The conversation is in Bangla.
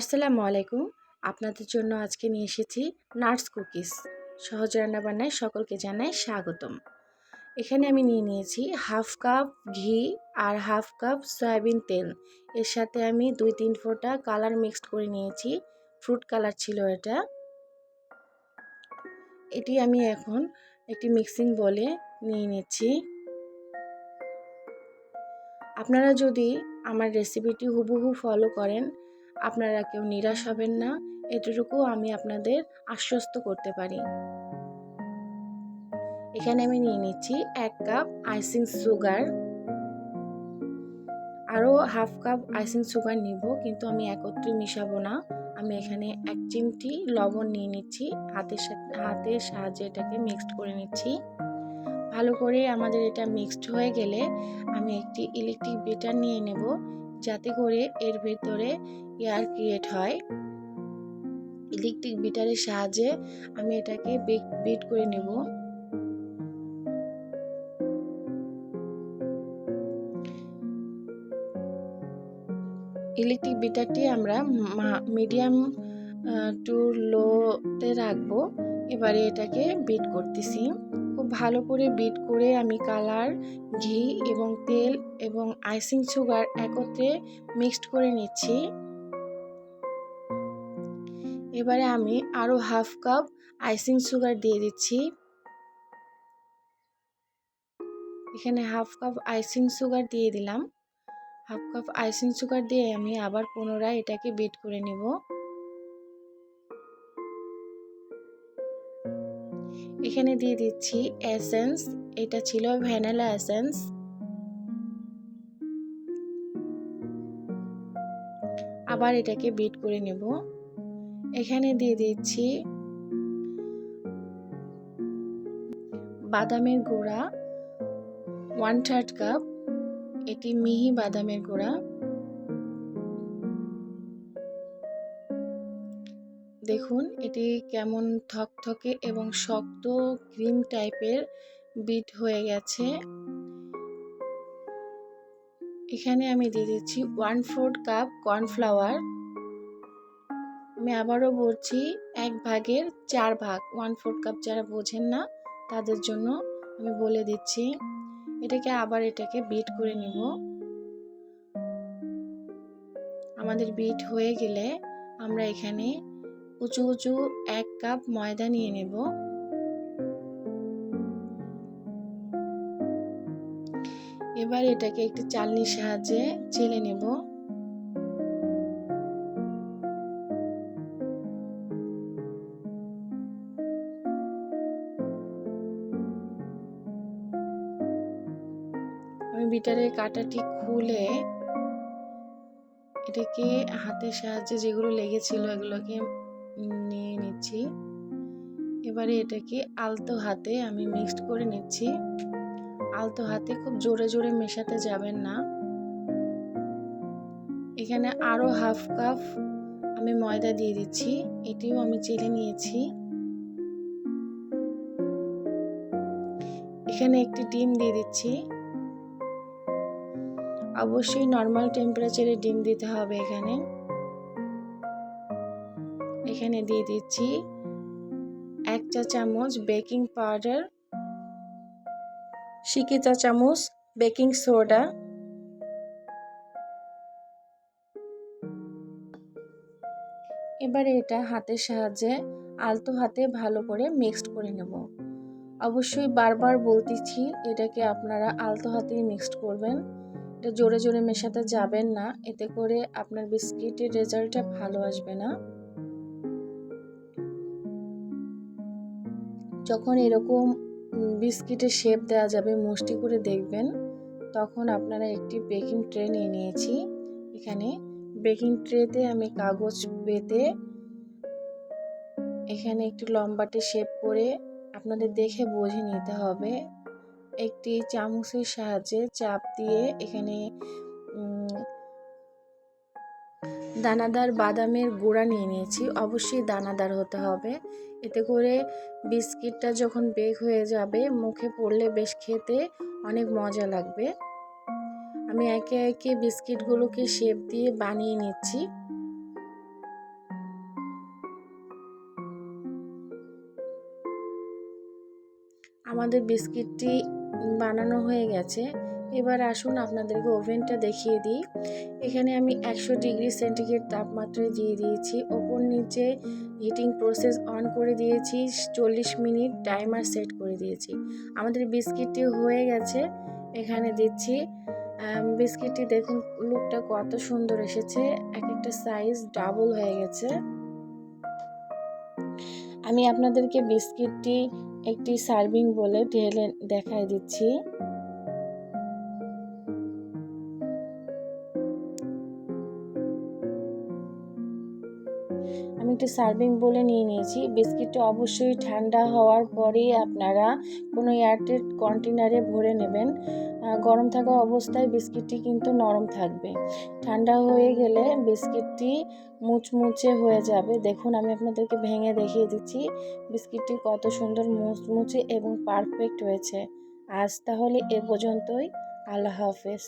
আসসালামু আলাইকুম। আপনাদের জন্য আজকে নিয়ে এসেছি নাটস কুকিজ। সহজ রান্নাবান্নায় সকলকে জানাই স্বাগতম। এখানে আমি নিয়ে নিয়েছি হাফ কাপ ঘি আর হাফ কাপ সয়াবিন তেল। এর সাথে আমি দুই তিন ফোঁটা কালার মিক্সড করে নিয়েছি। ফ্রুট কালার ছিল এটা। এটি আমি এখন একটি মিক্সিং বলে নিয়ে নিচ্ছি। আপনারা যদি আমার রেসিপিটি হুবহু ফলো করেন আপনারা কেউ নিরাশ হবেন না। এটুকু আমি আপনাদের আশ্বস্ত করতে পারি। এখানে আমি নিয়ে নিচ্ছি এক কাপ আইসিং সুগার। আরও হাফ কাপ আইসিং সুগার নিব, কিন্তু আমি একত্রে মিশাবো না। আমি এখানে এক চিমটি লবণ নিয়ে নিচ্ছি। হাতের সাথে, হাতের সাহায্যে এটাকে মিক্সড করে নিচ্ছি। ভালো করে আমাদের এটা মিক্সড হয়ে গেলে আমি একটি ইলেকট্রিক বেটার নিয়ে নেব, যাতে করে এর ভেতরে এয়ার ক্রিয়েট হয়। ইলেকট্রিক বিটারের সাহায্যে আমি এটাকে বিট করে নেব। ইলেকট্রিক বিটারটি আমরা মিডিয়াম টু লোতে রাখব। এবারে এটাকে বিট করতেছি। খুব ভালো করে বিট করে আমি কালার ঘি এবং তেল এবং আইসিং সুগার একত্রে মিক্সড করে নিচ্ছি। এবারে আমি আরও হাফ কাপ আইসিং সুগার দিয়ে দিচ্ছি। এখানে হাফ কাপ আইসিং সুগার দিয়ে দিলাম। হাফ কাপ আইসিং সুগার দিয়ে আমি আবার পুনরায় এটাকে বিট করে নেব। এখানে দিয়ে দিচ্ছি এসেন্স, এটা ছিল ভ্যানিলা এসেন্স। আবার এটাকে বিট করে নেব। এখানে দিয়ে দিচ্ছি বাদামের গুঁড়া ওয়ান থার্ড কাপ এটি মিহি বাদামের গুঁড়া। দেখুন, এটি কেমন থকথকে এবং শক্ত ক্রিম টাইপের বিট হয়ে গেছে। এখানে আমি দিয়ে দিচ্ছি ওয়ান ফোর্থ কাপ কর্নফ্লাওয়ার আমি আবারও বলছি, এক ভাগের চার ভাগ ওয়ান ফোর্থ কাপ যারা বোঝেন না, তাদের জন্য আমি বলে দিচ্ছি, এটাকে আবার এটাকে বিট করে নিব। আমাদের বিট হয়ে গেলে আমরা এখানে উঁচু উঁচু এক কাপ ময়দা নিয়ে নেব। এবার এটাকে একটি চালনির সাহায্যে চেলে নেব। আমি বিটারের কাটাটি খুলে এটাকে হাতের সাহায্যে যেগুলো লেগেছিল এগুলোকে নিয়ে নিচ্ছি। এবারে এটাকে আলতো হাতে আমি মিক্সড করে নিচ্ছি। আলতো হাতে খুব জোরে জোরে মেশাতে যাবেন না। এখানে আরও হাফ কাপ আমি ময়দা দিয়ে দিচ্ছি। এটিও আমি চেলে নিয়েছি। এখানে একটি ডিম দিয়ে দিচ্ছি। অবশ্যই নর্মাল টেম্পারেচারে ডিম দিতে হবে এখানে। এখানে দিয়ে দিচ্ছি এক চা চামচ বেকিং পাউডার সিকি চা চামচ বেকিং সোডা এবারে এটা হাতের সাহায্যে আলতো হাতে ভালো করে মিক্সড করে নেব। অবশ্যই বারবার বলতেছি এটাকে আপনারা আলতো হাতেই মিক্সড করবেন। এটা জোরে জোরে মেশাতে যাবেন না, এতে করে আপনার বিস্কিটের রেজাল্টটা ভালো আসবে না। যখন এরকম বিস্কিটের শেপ দেওয়া যাবে, মুষ্টি করে দেখবেন, তখন আপনারা একটি বেকিং ট্রে নিয়ে নিয়েছি। এখানে বেকিং ট্রেতে আমি কাগজ পেতে এখানে একটু লম্বাটে শেপ করে আপনাদের দেখে বুঝে নিতে হবে একটি চামচের সাহায্যে চাপ দিয়ে এখানে দানাদার বাদামের গোড়া নিয়ে নিয়েছি। অবশ্যই দানাদার হতে হবে। এতে করে বিস্কিটটা যখন বেক হয়ে যাবে, মুখে পড়লে বেশ খেতে অনেক মজা লাগবে। আমি একে একে বিস্কিটগুলোকে শেপ দিয়ে বানিয়ে নিচ্ছি। আমাদের বিস্কিটটি বানানো হয়ে গেছে। এবার আসুন আপনাদেরকে ওভেনটা দেখিয়ে দিই। এখানে আমি একশো ডিগ্রি সেন্টিগ্রেড তাপমাত্রায় দিয়ে দিয়েছি। ওপর নিচে হিটিং প্রসেস অন করে দিয়েছি। চল্লিশ মিনিট টাইমার সেট করে দিয়েছি। আমাদের বিস্কিটটি হয়ে গেছে। এখানে দিচ্ছি বিস্কিটটি দেখুন, লুকটা কত সুন্দর এসেছে। এক একটা সাইজ ডাবল হয়ে গেছে। আমি আপনাদেরকে বিস্কিটটি একটি সার্ভিং বলে ঢেলে দেখাই দিচ্ছি। আমি একটু সার্ভিং বলে নিয়ে নিয়েছি। বিস্কিটটা অবশ্যই ঠান্ডা হওয়ার পরেই আপনারা কোনো এয়ারটেড কন্টেনারে ভরে নেবেন। গরম থাকা অবস্থায় বিস্কিটটি কিন্তু নরম থাকবে। ঠান্ডা হয়ে গেলে বিস্কিটটি মুচমুচে হয়ে যাবে। দেখুন, আমি আপনাদেরকে ভেঙে দেখিয়ে দিচ্ছি। বিস্কিটটি কত সুন্দর মুচমুচে এবং পারফেক্ট হয়েছে। আজ তাহলে এ পর্যন্তই। আল্লাহ হাফেজ।